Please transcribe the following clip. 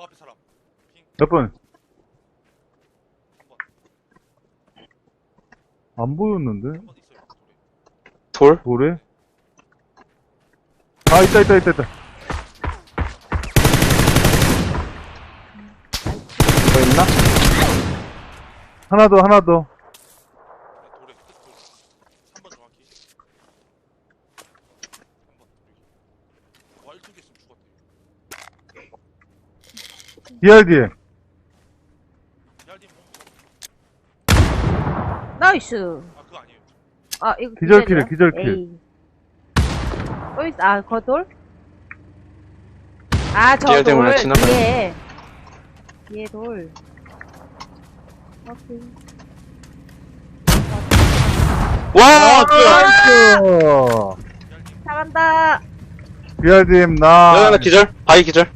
저 앞에 사람. 몇 번? 안 보였는데? 한번 있어요. 돌에. 돌? 돌에? 아, 있다, 있다, 있다, 있다. 더 있나? 하나 더, 하나 더. 네, 돌에. 끝 돌. 한번 정확히. 한번 여기. 와 1층 있으면 죽었대. BRD에. 야님 나이스. 아 그거 아니에요. 아, 이거 기절킬이야, 기절이야? 기절킬. 에이. 있, 아, 거돌? 아, 저 기절 때문에 돌. 지나가요. 뒤에. 뒤에 돌. 오케이. 와! 나이스! 야님 잘한다. BRDM 나. 여기 하나 기절? 바위 기절?